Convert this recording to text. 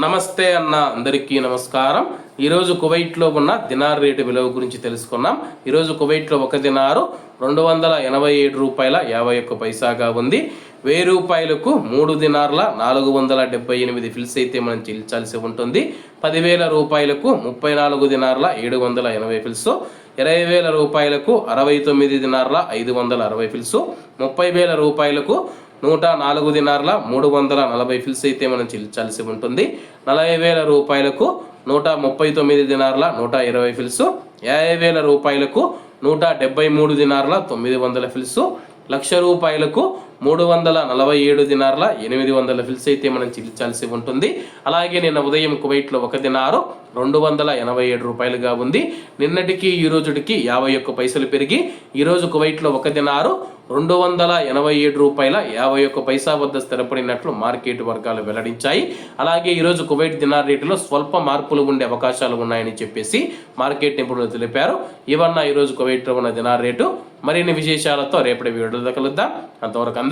నమస్తే అన్న అందరికీ నమస్కారం. ఈరోజు కువైట్లో ఉన్న దినార్ రేటు విలువ గురించి తెలుసుకున్నాం. ఈరోజు కువైట్లో ఒక దినారు రెండు వందల ఎనభై ఏడు రూపాయల యాభై ఒక్క పైసాగా ఉంది. వెయ్యి రూపాయలకు మూడు దినార్ల నాలుగు వందల డెబ్బై ఎనిమిది ఫిల్స్ అయితే మనం చెల్లించాల్సి ఉంటుంది. పదివేల రూపాయలకు ముప్పై నాలుగు దినార్ల ఏడు వందల ఎనభై ఫిల్స్. ఇరవై వేల రూపాయలకు అరవై తొమ్మిది దినార్ల ఐదు వందల అరవై ఫిల్స్. ముప్పై వేల రూపాయలకు నూట నాలుగు దినార్ల మూడు వందల నలభై ఫిల్స్ అయితే మనం చెల్లించాల్సి ఉంటుంది. నలభై వేల రూపాయలకు నూట ముప్పై తొమ్మిది దినార్ల నూట ఇరవై ఫిల్స్ యాభై వేల రూపాయలకు నూట డెబ్బై మూడు దినార్ల తొమ్మిది వందల ఫిల్స్ లక్ష రూపాయలకు మూడు వందల నలభై ఏడు దినార్ల ఎనిమిది వందల ఫిల్స్ అయితే మనం చెల్లించాల్సి ఉంటుంది. అలాగే నిన్న ఉదయం కువైట్లో ఒక దినారు రెండు వందల ఎనభై ఏడు రూపాయలుగా ఉంది. నిన్నటికి ఈ రోజుటికి యాభై ఒక్క పైసలు పెరిగి ఈరోజు కువైట్లో ఒక దినారు రెండు వందల ఎనభై ఏడు రూపాయల యాభై ఒక్క పైసా వద్ద స్థిరపడినట్లు మార్కెట్ వర్గాలు వెల్లడించాయి. అలాగే ఈరోజు కువైట్ దినార్ రేటులో స్వల్ప మార్పులు ఉండే అవకాశాలు ఉన్నాయని చెప్పేసి మార్కెట్ నిపుణులు తెలిపారు. ఇవన్న ఈరోజు కువైట్లో ఉన్న దినార్ రేటు. మరిన్ని విశేషాలతో రేపటి వీడియోలో కలుద్దాం. అంతవరకు అందరూ